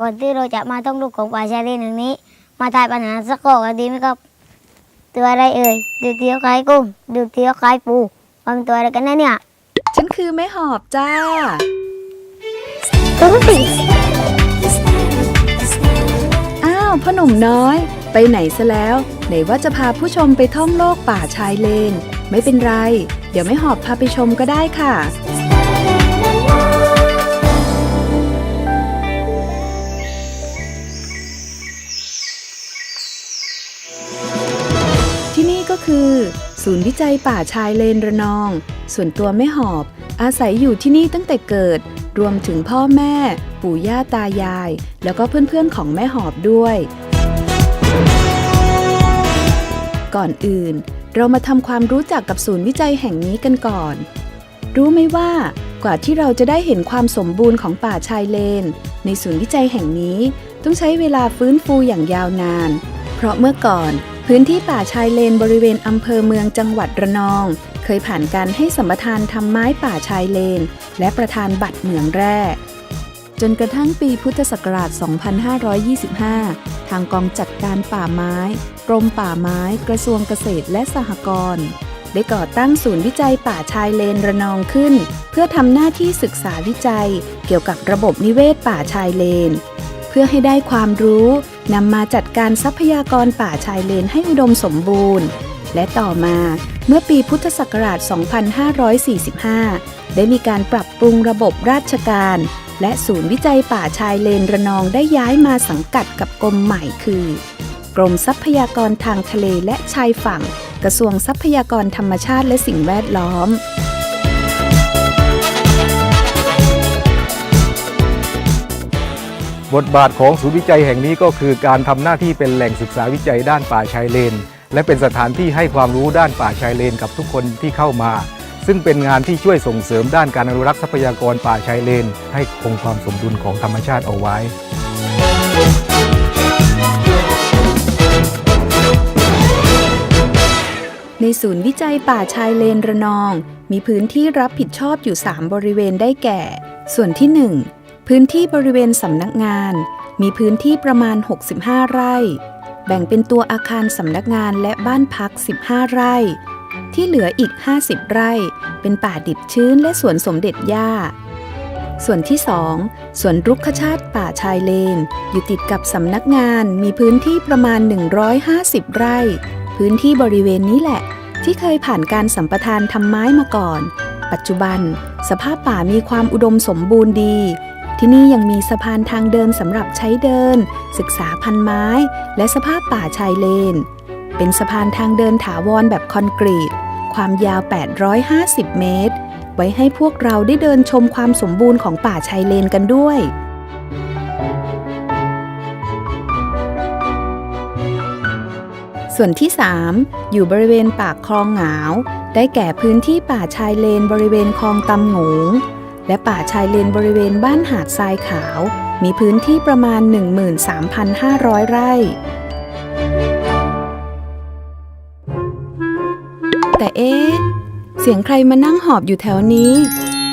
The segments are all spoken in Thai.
ก่อนที่เราจะมาท่องลูกของป่าชายเลนแห่งนี้ มาทายปัญหาสักข้อกันดีไหมครับ ตัวอะไรเอ่ยดูเที่ยวคล้ายกุ้งดูเที่ยวคล้ายปูมันเป็นตัวอะไรกันแน่เนี่ย ฉันคือแม่หอบจ้าตัวสิอ้าวพ่อหนุ่มน้อย ไปไหนซะแล้ว ไหนว่าจะพาผู้ชมไปท่องโลกป่าชายเลน ไม่เป็นไร เดี๋ยวไม่หอบพาไปชมก็ได้ค่ะ คือ ศูนย์วิจัยป่าชายเลนระนอง ส่วนตัวแม่หอบ อาศัยอยู่ที่นี่ตั้งแต่เกิด รวมถึงพ่อแม่ ปู่ย่าตายาย แล้วก็เพื่อนๆของแม่หอบด้วย ก่อนอื่น เรามาทำความรู้จักกับศูนย์วิจัยแห่งนี้กันก่อน รู้ไหมว่ากว่าที่เราจะได้เห็นความสมบูรณ์ของป่าชายเลน ในศูนย์วิจัยแห่งนี้ ต้องใช้เวลาฟื้นฟูอย่างยาวนาน เพราะเมื่อก่อน พื้นที่ป่าชายเลนบริเวณอำเภอเมืองจังหวัดระนอง เคยผ่านการให้สัมปทานทำไม้ป่าชายเลน และประทานบัตรเหมืองแร่ จนกระทั่งปีพุทธศักราช 2525 ทางกองจัดการป่าไม้ กรมป่าไม้ กระทรวงเกษตรและสหกรณ์ได้ก่อตั้งศูนย์วิจัยป่าชายเลนระนองขึ้น เพื่อทำหน้าที่ศึกษาวิจัย เกี่ยวกับระบบนิเวศป่าชายเลน เพื่อให้ได้ความรู้นำมาจัดการทรัพยากรป่าชายเลนให้อุดมสมบูรณ์ และต่อมาเมื่อปีพุทธศักราช 2545 ได้มีการปรับปรุงระบบราชการ และศูนย์วิจัยป่าชายเลนระนองได้ย้ายมาสังกัดกับกรมใหม่คือ กรมทรัพยากรทางทะเลและชายฝั่ง กระทรวงทรัพยากรธรรมชาติและสิ่งแวดล้อม บทบาทของศูนย์วิจัยแห่งนี้ก็คือการทำหน้าที่เป็นแหล่งศึกษาวิจัยด้านป่าชายเลน และเป็นสถานที่ให้ความรู้ด้านป่าชายเลนกับทุกคนที่เข้ามา ซึ่งเป็นงานที่ช่วยส่งเสริมด้านการอนุรักษ์ทรัพยากรป่าชายเลน ให้คงความสมดุลของธรรมชาติเอาไว้ในศูนย์วิจัยป่าชายเลนระนอง มีพื้นที่รับผิดชอบอยู่ 3 บริเวณได้แก่ ส่วนที่ 1 พื้นที่บริเวณสำนักงาน มีพื้นที่ประมาณ 65 ไร่ แบ่งเป็นตัวอาคารสำนักงานและบ้านพัก 15 ไร่ ที่เหลืออีก 50 ไร่ เป็นป่าดิบชื้นและสวนสมเด็จย่า ส่วนที่ 2 สวนรุกขชาติป่าชายเลน อยู่ติดกับสำนักงาน มีพื้นที่ประมาณ 150 ไร่ พื้นที่บริเวณนี้แหละ ที่เคยผ่านการสัมปทานทำไม้มาก่อน ปัจจุบัน สภาพป่ามีความอุดมสมบูรณ์ดี ที่นี่ยังมีสะพานทางเดินสำหรับใช้เดิน ศึกษาพันไม้ และสภาพป่าชายเลน เป็นสะพานทางเดินถาวรแบบคอนกรีต ความยาว 850 เมตร ไว้ให้พวกเราได้เดินชมความสมบูรณ์ของป่าชายเลนกันด้วยส่วนที่ 3 อยู่บริเวณปากคลองหงาว ได้แก่พื้นที่ป่าชายเลนบริเวณคลองตำหงง และป่าชายเลนบริเวณบ้านหาดทรายขาว มีพื้นที่ประมาณ 13,500 ไร่ แต่เอ๊ะ เสียงใครมานั่งหอบอยู่แถวนี้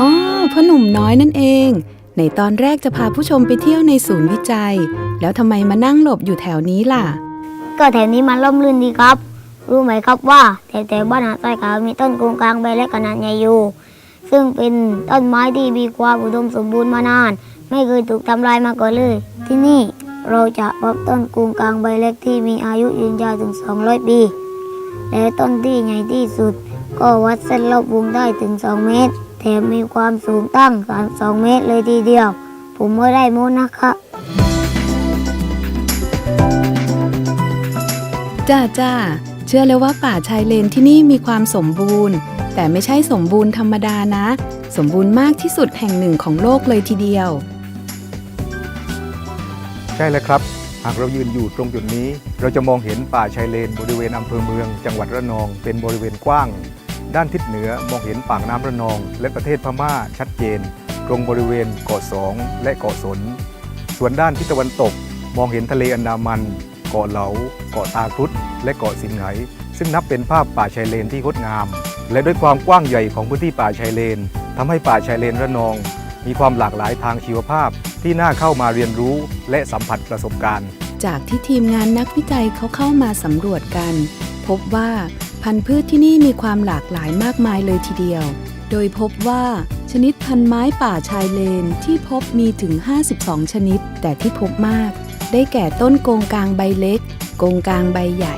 อ๋อพ่อหนุ่มน้อยนั่นเอง ในตอนแรกจะพาผู้ชมไปเที่ยวในศูนย์วิจัย แล้วทำไมมานั่งหลบอยู่แถวนี้ล่ะ ก็แถวนี้มันร่มรื่นดีครับ รู้ไหมครับว่าแถวแถวบ้านหาดทรายขาวมีต้นกรุงกลางใบเล็กขนาดใหญ่อยู่ ซึ่งเป็นต้นไม้ที่มีความอุดมสมบูรณ์มานาน ไม่เคยถูกทำลายมาก่อนเลย ที่นี่เราจะพบต้นกุงกลางใบเล็กที่มีอายุยืนยาวถึง 200 ปี และต้นที่ใหญ่ที่สุด ก็วัดเส้นรอบวงได้ถึง 2 เมตร แถมมีความสูงตั้ง 32 เมตรเลยทีเดียว ผมไม่ได้โม้นะคะจ้าจ้า ชื่อเลยว่าป่าชายเลนที่นี่มีความสมบูรณ์ แต่ไม่ใช่สมบูรณ์ธรรมดานะ สมบูรณ์มากที่สุดแห่งหนึ่งของโลกเลยทีเดียว ใช่แล้วครับ หากเรายืนอยู่ตรงจุดนี้ เราจะมองเห็นป่าชายเลนบริเวณอำเภอเมือง จังหวัดระนองเป็นบริเวณกว้าง ด้านทิศเหนือมองเห็นปากน้ำระนอง และประเทศพม่าชัดเจน ตรงบริเวณเกาะสองและเกาะสน ส่วนด้านทิศตะวันตก มองเห็นทะเลอันดามัน เกาะเหลาเกาะตาครุฑและเกาะสิงไหซึ่งนับเป็นภาพป่าชายเลนที่งดงาม และด้วยความกว้างใหญ่ของพื้นที่ป่าชายเลนทำให้ป่าชายเลนระนอง มีความหลากหลายทางชีวภาพที่น่าเข้ามาเรียนรู้และสัมผัสประสบการณ์ จากที่ทีมงานนักวิจัยเขาเข้ามาสำรวจกัน พบว่าพันธุ์พืชที่นี่มีความหลากหลายมากมายเลยทีเดียว โดยพบว่าชนิดพันธุ์ไม้ป่าชายเลนที่พบมีถึง 52 ชนิด แต่ที่พบมาก ได้แก่ต้นโกงกลางใบเล็กโกงกลางใบใหญ่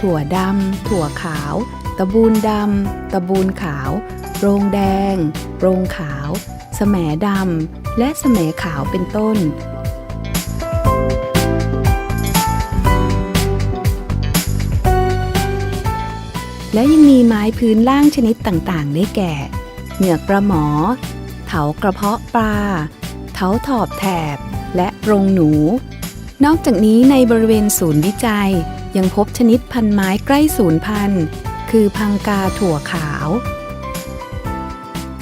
ถั่วดำ ถั่วขาว ตะบูนดำ ตะบูนขาว โรงแดง โรงขาว แสมดำ และแสมขาวเป็นต้นและยังมีไม้พื้นล่างชนิดต่างๆ ได้แก่ เหงือกปลาหมอ เถากระเพาะปลา เถาถอบแถบ และโรงหนู นอกจากนี้ในบริเวณศูนย์วิจัย ยังพบชนิดพันไม้ใกล้สูญพันธุ์ คือพังกาถั่วขาว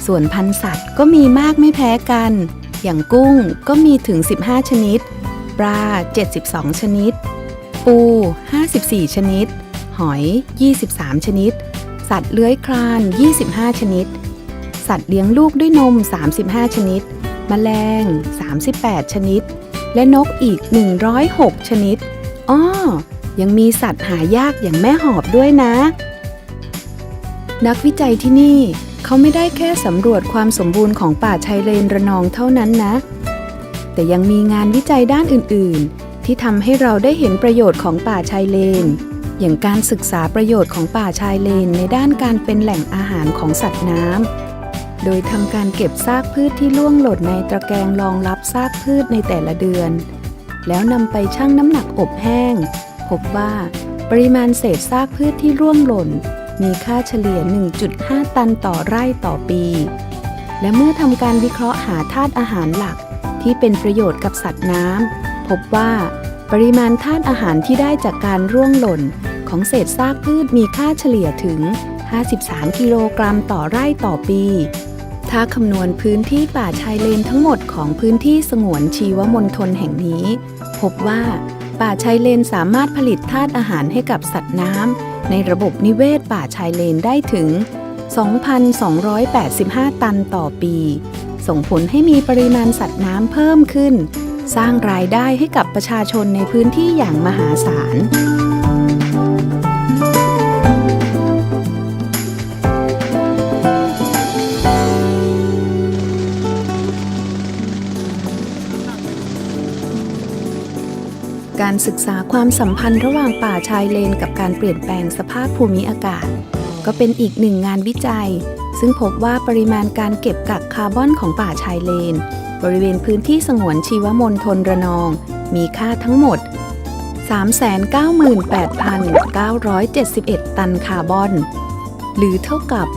ส่วนพันธุ์สัตว์ก็มีมากไม่แพ้กัน อย่างกุ้งก็มีถึง 15 ชนิด ปลา 72 ชนิด ปู 54 ชนิด หอย 23 ชนิด สัตว์เลื้อยคลาน 25 ชนิด สัตว์เลี้ยงลูกด้วยนม 35 ชนิดแมลง 38 ชนิด และนกอีก 106 ชนิด อ้อ ยังมีสัตว์หายากอย่างแม่หอบด้วยนะ นักวิจัยที่นี่เขาไม่ได้แค่สำรวจความสมบูรณ์ของป่าชายเลนระนองเท่านั้นนะ แต่ยังมีงานวิจัยด้านอื่น ๆ ที่ทำให้เราได้เห็นประโยชน์ของป่าชายเลน อย่างการศึกษาประโยชน์ของป่าชายเลนในด้านการเป็นแหล่งอาหารของสัตว์น้ำ โดยทำการเก็บซากพืชที่ล่วงหล่นในตะแกรงรองรับซากพืชในแต่ละเดือน แล้วนำไปชั่งน้ำหนักอบแห้ง พบว่า ปริมาณเศษซากพืชที่ร่วงหล่น มีค่าเฉลี่ย 1.5 ตันต่อไร่ต่อปี และเมื่อทำการวิเคราะห์หาธาตุอาหารหลัก ที่เป็นประโยชน์กับสัตว์น้ำพบว่า ปริมาณธาตุอาหารที่ได้จากการร่วงหล่น ของเศษซากพืชมีค่าเฉลี่ยถึง53 กิโลกรัมต่อไร่ต่อปี ถ้าคำนวณพื้นที่ป่าชายเลนทั้งหมดของพื้นที่สงวนชีวมณฑลแห่งนี้ พบว่าป่าชายเลนสามารถผลิตธาตุอาหารให้กับสัตว์น้ำในระบบนิเวศป่าชายเลนได้ถึง 2,285 ตันต่อปี ส่งผลให้มีปริมาณสัตว์น้ำเพิ่มขึ้น สร้างรายได้ให้กับประชาชนในพื้นที่อย่างมหาศาล การศึกษาความสัมพันธ์ระหว่างป่าชายเลนกับการเปลี่ยนแปลงสภาพภูมิอากาศ ก็เป็นอีกหนึ่งงานวิจัย ซึ่งพบว่าปริมาณการเก็บกักคาร์บอนของป่าชายเลน บริเวณพื้นที่สงวนชีวมณฑลระนอง มีค่าทั้งหมด 398,971 ตันคาร์บอน หรือเท่ากับ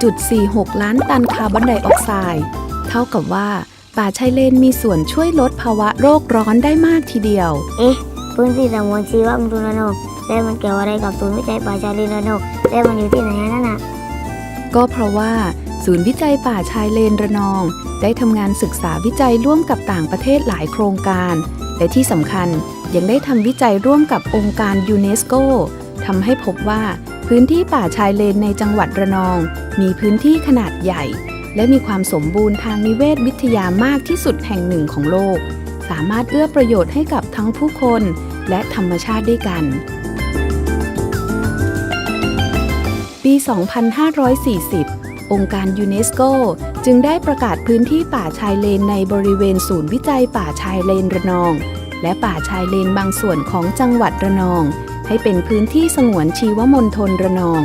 1.46 ล้านตันคาร์บอนไดออกไซด์ เท่ากับว่า ป่าชายเลนมีส่วนช่วยลดภาวะโรคร้อนได้มากทีเดียว เอ๊ะ พื้นที่สงวนชีวมณฑลระนองแล้วมันเกี่ยวอะไรกับศูนย์วิจัยป่าชายเลนระนองแล้วมันอยู่ที่ไหนนั่นน่ะ ก็เพราะว่าศูนย์วิจัยป่าชายเลนระนอง ได้ทำงานศึกษาวิจัยร่วมกับต่างประเทศหลายโครงการ และที่สำคัญยังได้ทำวิจัยร่วมกับองค์การยูเนสโกทำให้พบว่าพื้นที่ป่าชายเลนในจังหวัดระนอง มีพื้นที่ขนาดใหญ่ และมีความสมบูรณ์ทางนิเวศวิทยามากที่สุดแห่งหนึ่งของโลก สามารถเอื้อประโยชน์ให้กับทั้งผู้คนและธรรมชาติด้วยกัน ปี 2540 องค์การยูเนสโกจึงได้ประกาศพื้นที่ป่าชายเลนในบริเวณศูนย์วิจัยป่าชายเลนระนอง และป่าชายเลนบางส่วนของจังหวัดระนอง ให้เป็นพื้นที่สงวนชีวมณฑลระนอง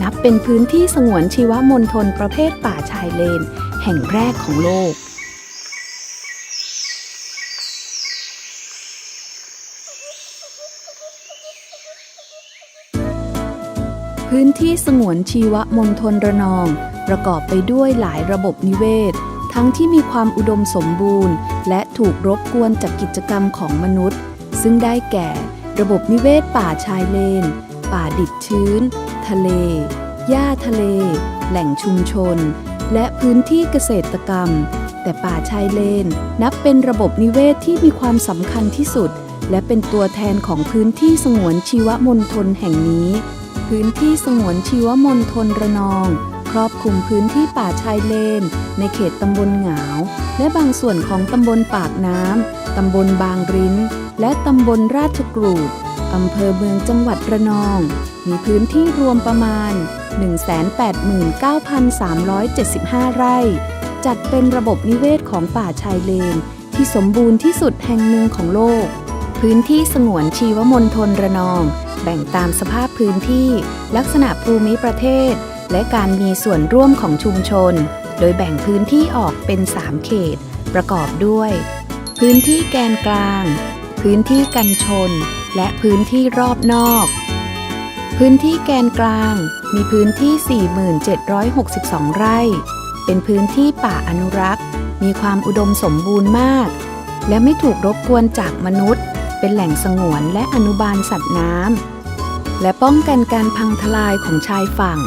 นับเป็นพื้นที่สงวนชีวมณฑลประเภทป่าชายเลน แห่งแรกของโลก พื้นที่สงวนชีวมณฑลระนอง ประกอบไปด้วยหลายระบบนิเวศ ทั้งที่มีความอุดมสมบูรณ์ และถูกรบกวนจากกิจกรรมของมนุษย์ ซึ่งได้แก่ ระบบนิเวศป่าชายเลน ป่าดิบชื้น ทะเล หญ้าทะเล แหล่งชุมชน และพื้นที่เกษตรกรรม แต่ป่าชายเลน นับเป็นระบบนิเวศที่มีความสำคัญที่สุด และเป็นตัวแทนของพื้นที่สงวนชีวมณฑลแห่งนี้ พื้นที่สงวนชีวมณฑลระนอง ครอบคลุมพื้นที่ป่าชายเลน ในเขตตำบลหงาวและบางส่วนของตำบลปากน้ำตำบลบางริ้น และตำบลราชกรูด อำเภอเมืองจังหวัดระนอง มีพื้นที่รวมประมาณ 189,375 ไร่ จัดเป็นระบบนิเวศของป่าชายเลน ที่สมบูรณ์ที่สุดแห่งหนึ่งของโลก พื้นที่สงวนชีวมณฑลระนอง แบ่งตามสภาพพื้นที่ ลักษณะภูมิประเทศ และการมีส่วนร่วมของชุมชน โดยแบ่งพื้นที่ออกเป็น 3 เขต ประกอบด้วย พื้นที่แกนกลาง พื้นที่กันชน และพื้นที่รอบนอก พื้นที่แกนกลางมีพื้นที่ 4762 ไร่ เป็นพื้นที่ป่าอนุรักษ์ มีความอุดมสมบูรณ์มาก และไม่ถูกรบกวนจากมนุษย์ เป็นแหล่งสงวนและอนุบาลสัตว์น้ำ และป้องกันการพังทลายของชายฝั่ง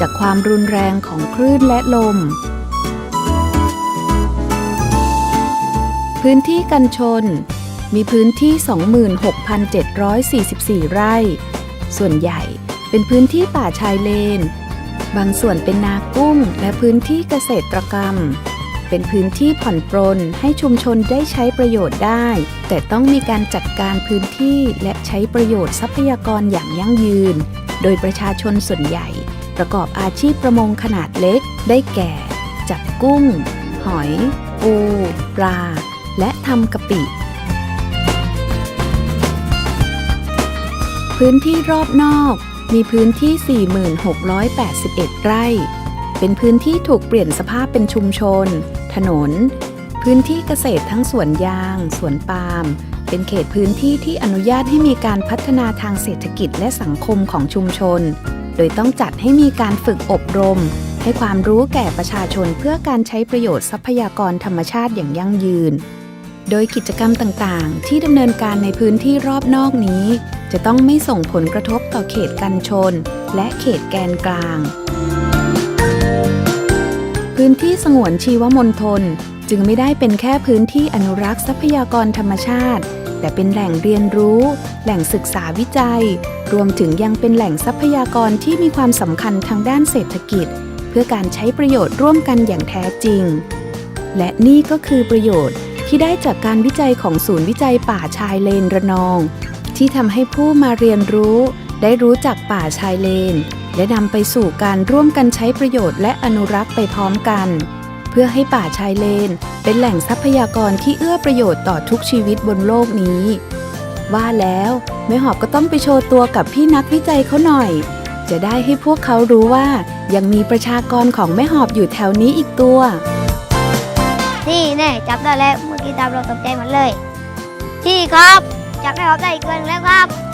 จากความรุนแรงของคลื่นและลมพื้นที่กันชน มีพื้นที่ 26,744 ไร่ ส่วนใหญ่เป็นพื้นที่ป่าชายเลน บางส่วนเป็นนากุ้งและพื้นที่เกษตรกรรม เป็นพื้นที่ผ่อนปรนให้ชุมชนได้ใช้ประโยชน์ได้ แต่ต้องมีการจัดการพื้นที่และใช้ประโยชน์ทรัพยากรอย่างยั่งยืน โดยประชาชนส่วนใหญ่ ประกอบอาชีพประมงขนาดเล็ก ได้แก่ จับกุ้ง หอย ปู ปลา และทำกะปิ พื้นที่รอบนอกมีพื้นที่ 4681 ไร่ เป็นพื้นที่ถูกเปลี่ยนสภาพเป็นชุมชน ถนน พื้นที่เกษตรทั้งสวนยาง สวนปาล์ม เป็นเขตพื้นที่ที่อนุญาตให้มีการพัฒนาทางเศรษฐกิจและสังคมของชุมชน โดยต้องจัดให้มีการฝึกอบรม ให้ความรู้แก่ประชาชนเพื่อการใช้ประโยชน์ทรัพยากรธรรมชาติอย่างยั่งยืน โดยกิจกรรมต่างๆ ที่ดำเนินการในพื้นที่รอบนอกนี้ จะต้องไม่ส่งผลกระทบต่อเขตกันชน และเขตแกนกลาง พื้นที่สงวนชีวมณฑลจึงไม่ได้เป็นแค่พื้นที่อนุรักษ์ทรัพยากรธรรมชาติ แต่เป็นแหล่งเรียนรู้ แหล่งศึกษาวิจัย รวมถึงยังเป็นแหล่งทรัพยากรที่มีความสำคัญทางด้านเศรษฐกิจ เพื่อการใช้ประโยชน์ร่วมกันอย่างแท้จริง และนี่ก็คือประโยชน์ ที่ได้จากการวิจัยของศูนย์วิจัยป่าชายเลนระนอง ที่ทำให้ผู้มาเรียนรู้ ได้รู้จักป่าชายเลน และนำไปสู่การร่วมกันใช้ประโยชน์และอนุรักษ์ไปพร้อมกัน เพื่อให้ป่าชายเลน เป็นแหล่งทรัพยากรที่เอื้อประโยชน์ต่อทุกชีวิตบนโลกนี้ ว่าแล้วแม่หอบก็ต้องไปโชว์ตัวกับพี่นักวิจัยเขาหน่อย จะได้ให้พวกเขารู้ว่ายังมีประชากรของแม่หอบอยู่แถวนี้อีกตัวที่แน่จับได้แล้ว เมื่อกี้ตามเราตกใจหมดเลย ที่ครับจับได้ออกได้อีกตัวนึงแล้วครับ